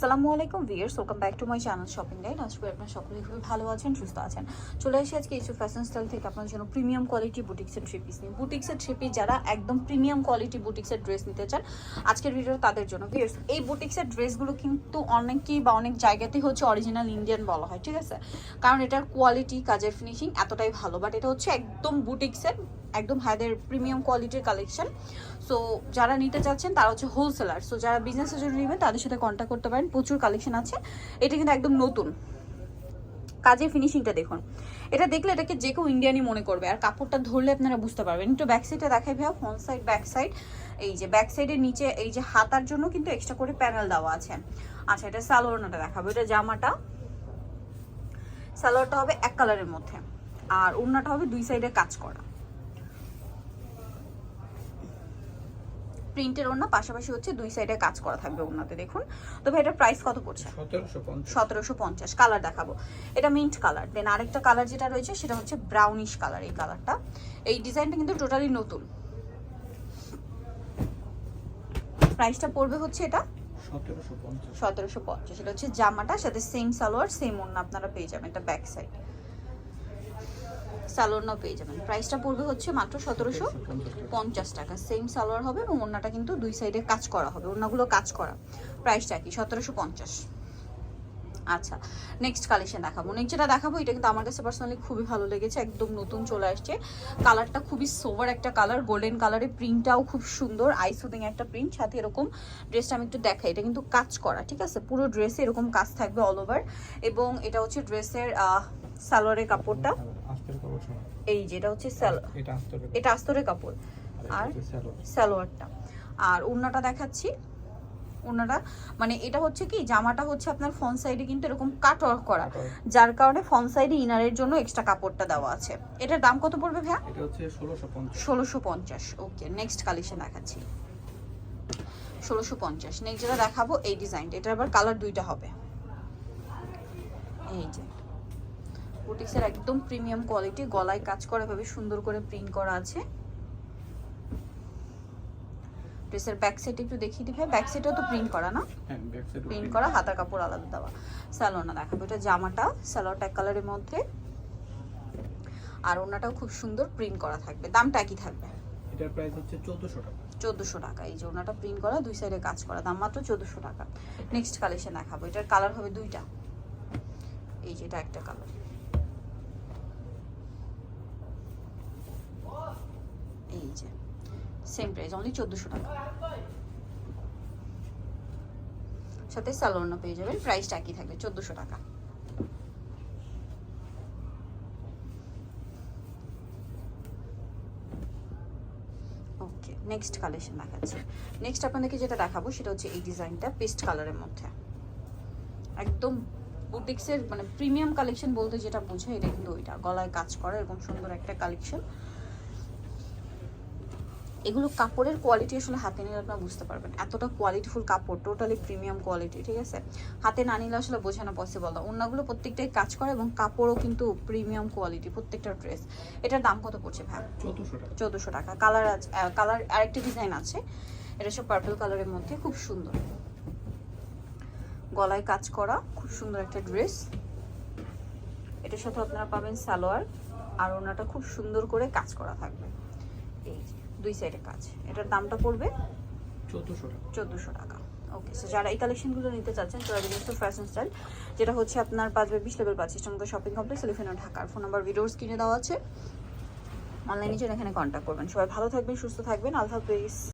আসসালামু আলাইকুম viewers welcome back to my channel shopping guide আশা করি আপনারা সকলেই খুবই ভালো আছেন, সুস্থ আছেন। চলে এসে আজকে কিছু ফ্যাশন স্টাইল থেকে আপনাদের জন্য প্রিমিয়াম কোয়ালিটি বুটিক্সের থ্রি পিস নিয়ে। বুটিক্সের থ্রি যারা একদম প্রিমিয়াম কোয়ালিটি বুটিক্সের ড্রেস নিতে চান, আজকের ভিডিও তাদের জন্য। ভিয়ার্স এই বুটিক্সের ড্রেসগুলো কিন্তু অনেকেই বা অনেক জায়গাতেই হচ্ছে অরিজিনাল ইন্ডিয়ান বলা হয়, ঠিক আছে? কারণ এটার কোয়ালিটি কাজের ফিনিশিং এতটাই ভালো বাট এটা হচ্ছে একদম বুটিক্সের একদম হাইদের প্রিমিয়াম কোয়ালিটির কালেকশন। সো যারা নিতে চাচ্ছেন, তারা হচ্ছে হোলসেলার সো যারা বিজনেসের জন্য নেবেন, তাদের সাথে কন্ট্যাক্ট করতে পারেন। প্রচুর কালেকশন আছে। এটা কিন্তু একদম নতুন। কাজের ফিনিশিংটা দেখুন। এটা দেখলে এটাকে যে কেউ ইন্ডিয়ানই মনে করবে। আর কাপড়টা ধরলে আপনারা বুঝতে পারবেন। একটু ব্যাক সাইডে দেখাই ভাইয়া। ফ্রন্ট সাইড ব্যাক সাইড এই যে ব্যাক সাইডের নিচে, এই যে হাতার জন্য কিন্তু এক্সট্রা করে প্যানেল দেওয়া আছে। আচ্ছা এটা সালোয়ারটা দেখাবো। এটা জামাটা। সালোয়ারটা হবে এক কালারের মধ্যে। আর ওড়নাটা হবে দুই সাইডে কাজ করা। প্রিন্টের ওড়না পাশাপাশি হচ্ছে দুই সাইডে কাজ করা থাকবে ওড়নাতে দেখুন। তো ভাই এটার প্রাইস কত পড়ছে? সতেরোশো পঞ্চাশ। কালার দেখাবো। এটা মিন্ট কালার দেন আরেকটা কালার যেটা রয়েছে সেটা হচ্ছে ব্রাউনিশ কালার এই কালারটা এই ডিজাইনটা কিন্তু টোটালি নতুন। প্রাইসটা পড়বে হচ্ছে এটা? সতেরোশো পঞ্চাশ। সতেরোশো পঞ্চাশ। এটা হচ্ছে জামাটা সাথে সেম সালোয়ার সেম ওড়না আপনারা পেয়ে যাবেন এটা ব্যাক সাইড সালোয়ারটাও পেয়ে যাবেন। প্রাইসটা পড়বে হচ্ছে মাত্র সতেরোশো পঞ্চাশ টাকা। সেম সালোয়ার হবে এবং ওড়নাটা কিন্তু দুই সাইডে কাজ করা হবে। ওড়নাগুলো কাজ করা। প্রাইসটা কি সতেরোশো পঞ্চাশ। আচ্ছা নেক্সট কালেকশন দেখাবো। নেক্সট যেটা দেখাবো, এটা কিন্তু আমার কাছে পার্সোনালি খুবই ভালো লেগেছে। একদম নতুন চলে আসছে। কালারটা খুবই সোভার একটা কালার গোল্ডেন কালারের প্রিন্টটাও খুব সুন্দর। আই সুদিং একটা প্রিন্ট সাথে এরকম ড্রেসটা আমি একটু দেখাই। এটা কিন্তু কাজ করা, ঠিক আছে? পুরো ড্রেসে এরকম কাজ থাকবে অল ওভার এবং এটা হচ্ছে ড্রেসের সালোয়ারের কাপড়টা। আস্তর কাপড় সহ। এই যে এটা হচ্ছে সালো এটা আস্তর এটা আস্তরের কাপড়। আর সালোয়ারটা আর ওড়নাটা দেখাচ্ছি। ওড়নাটা মানে এটা হচ্ছে কি জামাটা হচ্ছে আপনার ফ্রন্ট সাইডে কিন্তু এরকম কাট ওয়ার্ক করা। যার কারণে ফ্রন্ট সাইডে ইনারের জন্য এক্সট্রা কাপড়টা দেওয়া আছে। এটার দাম কত পড়বে ভাইয়া? এটা হচ্ছে ষোলোশো পঞ্চাশ। ষোলোশো পঞ্চাশ। ওকে নেক্সট কালেকশন দেখাচ্ছি। ষোলোশো পঞ্চাশ। নেক্সট যেটা দেখাবো এই ডিজাইনটা এটার আবার কালার দুইটা হবে। এই যে। বুটিক্সের একদম প্রিমিয়াম কোয়ালিটি গলায় কাজ করা ভাবে সুন্দর করে প্রিন্ট করা আছে। ড্রেসের ব্যাক সাইড একটু দেখিয়ে দিবে ব্যাক সাইডেও তো প্রিন্ট করা না? হ্যাঁ প্রিন্ট করা হাতার কাপড় আলাদা দেওয়া। স্যালোনা দেখাবো এটা জামাটা স্যালোটা এক কালারের মধ্যে। আর ওনাটাও খুব সুন্দর প্রিন্ট করা থাকবে দামটা একই থাকবে। এটার প্রাইস হচ্ছে চোদ্দোশো টাকা। চোদ্দোশো টাকা এই যে ওনাটা প্রিন্ট করা দুই সাইডে কাজ করা দাম মাত্র চোদ্দোশো টাকা। নেক্সট কালেকশন দেখাবো এটার কালার হবে দুইটা। এই যে এটা একটা কালার এই সেম প্রাইস অনলি চোদ্দোশো টাকা। সাথে স্যালোনা পেয়ে যাবেন প্রাইসটা একই থাকবে, চোদ্দোশো টাকা। ওকে নেক্সট কালেকশন দেখাচ্ছি। নেক্সট আপনাদেরকে যেটা দেখাবো, সেটা হচ্ছে এই ডিজাইনটা পেস্ট কালারের মধ্যে। একদম বুটিক্সের মানে প্রিমিয়াম কালেকশন বলতে যেটা বোঝায়, এটা কিন্তু ওইটা। গলায় কাজ করা এরকম সুন্দর একটা কালেকশন এগুলো কাপড়ের কোয়ালিটি আসলে হাতে নিলে আপনারা বুঝতে পারবেন। এতটা কোয়ালিটিফুল কাপড় টোটালি প্রিমিয়াম কোয়ালিটি ঠিক আছে? হাতে না নিলে আসলে বোঝানো পসিবল না। অন্যগুলো প্রত্যেকটাই কাজ করে এবং কাপড়ও কিন্তু প্রিমিয়াম কোয়ালিটি প্রত্যেকটা ড্রেস এটার দাম কত পড়ছে ভাই? চোদ্দোশো টাকা। কালার আছে কালার আরেকটা ডিজাইন আছে। এটা সব পার্পল কালারের মধ্যে খুব সুন্দর। গলায় কাজ করা খুব সুন্দর একটা ড্রেস এটার সাথে আপনারা পাবেন সালোয়ার। আর ওনাটা খুব সুন্দর করে কাজ করা থাকবে। এই দুই সাইডে কাজ। এটার দামটা পড়বে চোদ্দোশো টাকা। ওকে সো যারা এই কালেকশনগুলো নিতে চাচ্ছেন চলে বিজনেস ফ্যাশন স্টাইল যেটা হচ্ছে আপনার পাঁচ বাই বিশ লেভেল পাঁচ সিস্টেম শপিং কমপ্লেক্স এলিফেন্ট ঢাকার ফোন নাম্বার ভিডিও স্ক্রিনে দেওয়া আছে। অনলাইনে জন্য এখানে কন্ট্যাক্ট করবেন। সবাই ভালো থাকবেন সুস্থ থাকবেন। আল্লাহ হাফিজ।